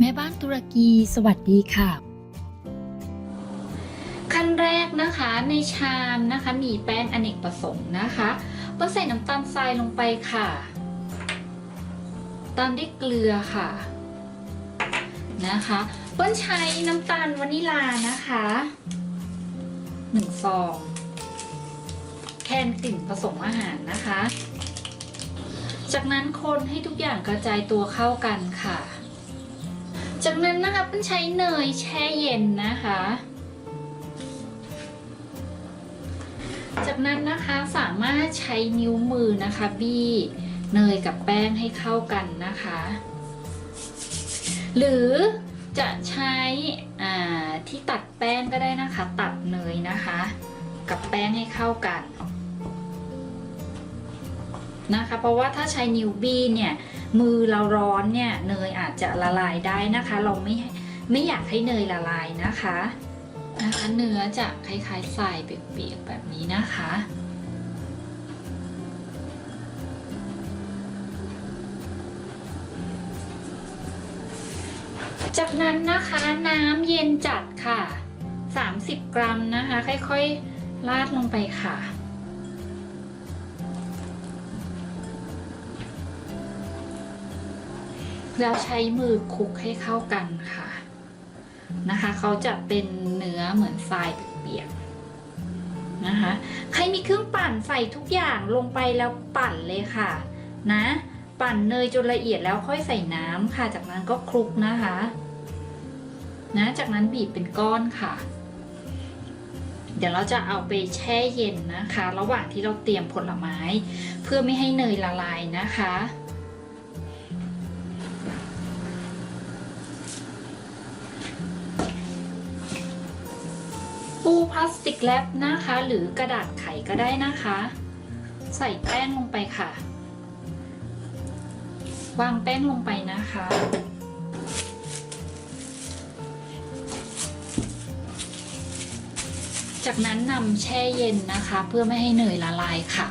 แม่บ้านตุรกีสวัสดีค่ะ ขั้นแรกนะคะในชามนะคะมีแป้งอเนกประสงค์นะคะเปิ้ลใส่น้ำตาลทรายลงไปค่ะ ตามด้วยเกลือค่ะนะคะเปิ้ลใช้น้ำตาลวานิลานะคะหนึ่งซองแคนกลิ่นผสมอาหารนะคะ จากนั้นคนให้ทุกอย่างกระจายตัวเข้ากันค่ะ จากนั้นนะคะเปิ้ลใช้เนยแช่เย็นนะคะ จากนั้นนะคะสามารถใช้นิ้วมือนะคะ บี้เนยกับแป้งให้เข้ากันนะคะ หรือจะใช้ที่ตัดแป้งก็ได้นะคะ ตัดเนยนะคะ กับแป้งให้เข้ากัน นะคะ เพราะว่าถ้าใช้นิ้วบี้เนี่ยมือเราร้อนเนี่ยเนยอาจจะละลายได้นะคะ เราไม่ไม่อยากให้เนยละลายนะคะนะคะ เนื้อจะคล้ายๆทรายเปียกๆแบบนี้นะคะจากนั้นนะคะน้ำเย็นจัดค่ะ 30 กรัมนะคะ ค่อยๆราดลงไปค่ะ แล้วใช้มือคลุกให้เข้ากันค่ะนะคะเขาจะเป็นเนื้อเหมือนทรายเปียกๆนะคะใครมีเครื่องปั่นใส่ทุกอย่างลงไปแล้วปั่นเลยค่ะนะปั่นเนยจนละเอียดแล้วค่อยใส่น้ำค่ะ จากนั้นก็คลุกนะคะนะจากนั้นบีบเป็นก้อนค่ะ เดี๋ยวเราจะเอาไปแช่เย็นนะคะ ระหว่างที่เราเตรียมผลไม้ เพื่อไม่ให้เนยละลายนะคะ ปูพลาสติกแรปนะคะ หรือกระดาษไขก็ได้นะคะ ใส่แป้งลงไปค่ะ วางแป้งลงไปนะคะ จากนั้นนำแช่เย็นนะคะ เพื่อไม่ให้เนยละลายค่ะ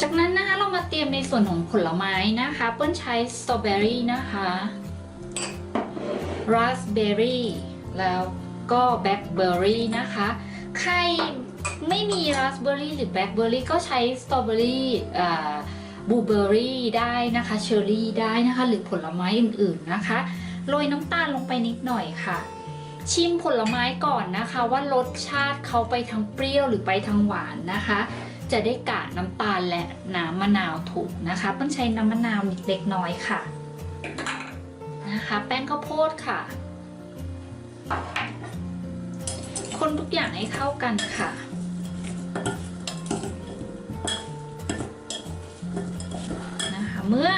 จากนั้นนะคะเรามาเตรียมในส่วนของผลไม้นะคะ เปิ้ลใช้สตรอเบอรี่นะคะราสเบอร์รี่แล้ว ก็แบล็คเบอร์รี่นะคะ ใครไม่มีราสเบอร์รี่หรือแบล็คเบอร์รี่ก็ใช้สตรอเบอรี่บลูเบอร์รี่ได้นะคะเชอร์รี่ได้นะคะ หรือผลไม้อื่นๆนะคะ โรยน้ำตาลลงไปนิดหน่อยค่ะ ชิมผลไม้ก่อนนะคะ ว่ารสชาติเขาไปทางเปรี้ยวหรือไปทางหวานนะคะ จะได้กะน้ำตาลและน้ำมะนาวถูกนะคะต้องใช้น้ำมะนาวนิดเล็กน้อยค่ะนะคะ แป้งข้าวโพดค่ะ คนทุกอย่างให้เข้ากันค่ะ นะคะ เมื่อ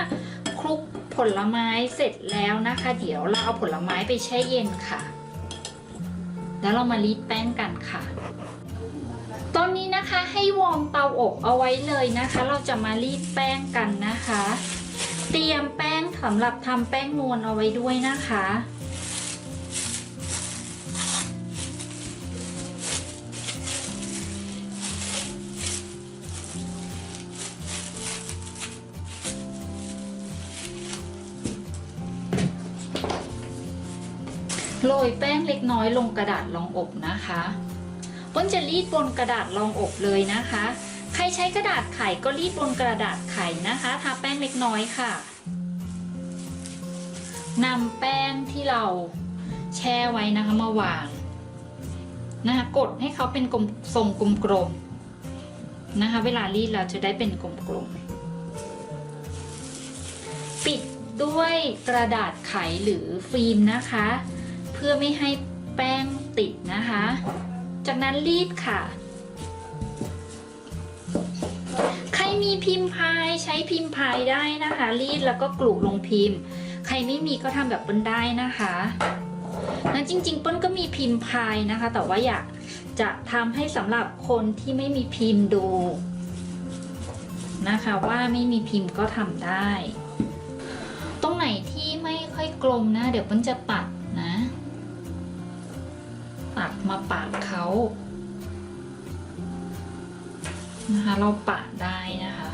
คลุกผลไม้เสร็จแล้วนะคะ เดี๋ยวเราเอาผลไม้ไปแช่เย็นค่ะ แล้วเรามารีดแป้งกันค่ะ ตอนนี้นะคะให้วอร์มเตาอบเอาไว้เลยนะคะ เราจะมารีดแป้งกันนะคะ เตรียมแป้งสำหรับทำแป้งนวลเอาไว้ด้วยนะคะ โรยแป้งเล็กน้อยลงกระดาษรองอบนะคะป้นจะรีดบนกระดาษรองอบเลยนะคะ ใครใช้กระดาษไขก็รีดบนกระดาษไขนะคะทาแป้งเล็กน้อยค่ะนำแป้งที่เราแช่ไว้นะคะมาวางนะคะกดให้เขาเป็นกลมทรงกลมๆนะคะ เวลารีดเราจะได้เป็นกลมๆปิดด้วยกระดาษไขหรือฟิล์มนะคะ เพื่อไม่ให้แป้งติดนะคะ จากนั้นรีดค่ะ ใครมีพิมพ์พายใช้พิมพ์พายได้นะคะ รีดแล้วก็กลุลงพิมพ์ ใครไม่มีก็ทำแบบเปิ้ลได้นะคะนั้นจริงๆเปิ้ลก็มีพิมพ์พายนะคะ แต่ว่าอยากจะทำให้สำหรับคนที่ไม่มีพิมพ์ดูนะคะว่าไม่มีพิมพ์ก็ทำได้ ตรงไหนที่ไม่ค่อยกลมนะ เดี๋ยวเปิ้ลจะตัดักมาปาดเขานะคะเราปาดได้นะคะ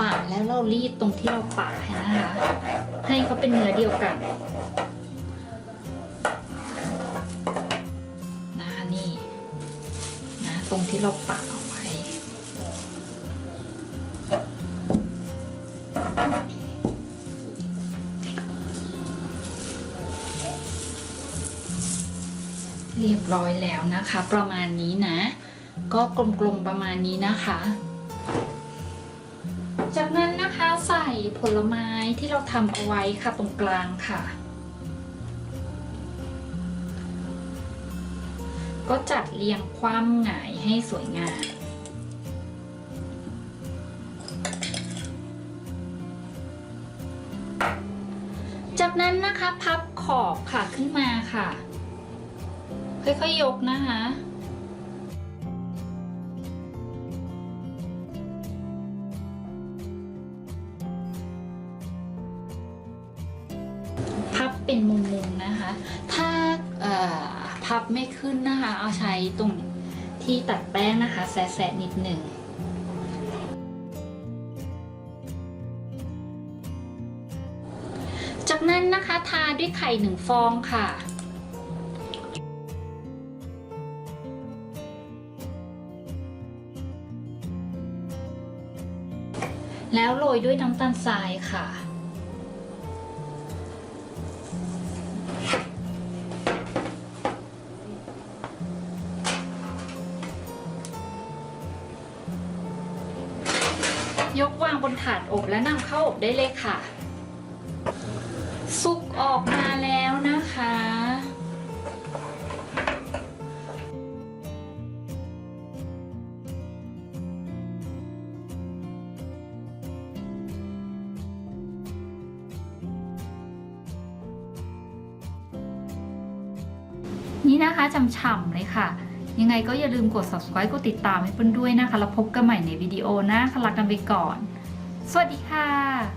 ปาดแล้วเรารีดตรงที่เราปาดนะคะ ให้เขาเป็นเนื้อเดียวกันนะคะนี่นะตรงที่เราปาดเอาไว้ เรียบร้อยแล้วนะคะ ประมาณนี้นะ ก็กลมๆประมาณนี้นะคะ ผลไม้ที่เราทำเอาไว้ค่ะตรงกลางค่ะ ก็จัดเรียงคว่ำหงายให้สวยงามจากนั้นนะคะพับขอบค่ะขึ้นมาค่ะ ค่อยๆยกนะคะ เป็นมุมๆนะคะ ถ้าพับไม่ขึ้นนะคะ เอาใช้ตรงที่ตัดแป้งนะคะ แสะๆนิดหนึ่งจากนั้นนะคะทาด้วยไข่หนึ่งฟองค่ะ แล้วโรยด้วยน้ำตาลทรายค่ะ วางบนถาดอบและนำเข้าอบได้เลยค่ะ สุกออกมาแล้วนะคะนี่นะคะฉ่ำๆเลยค่ะ ยังไงก็อย่าลืมกด subscribe กดติดตามให้เพื่อนด้วยนะคะ แล้วพบกันใหม่ในวิดีโอหน้าค่ะลากันไปก่อน สวัสดีค่ะ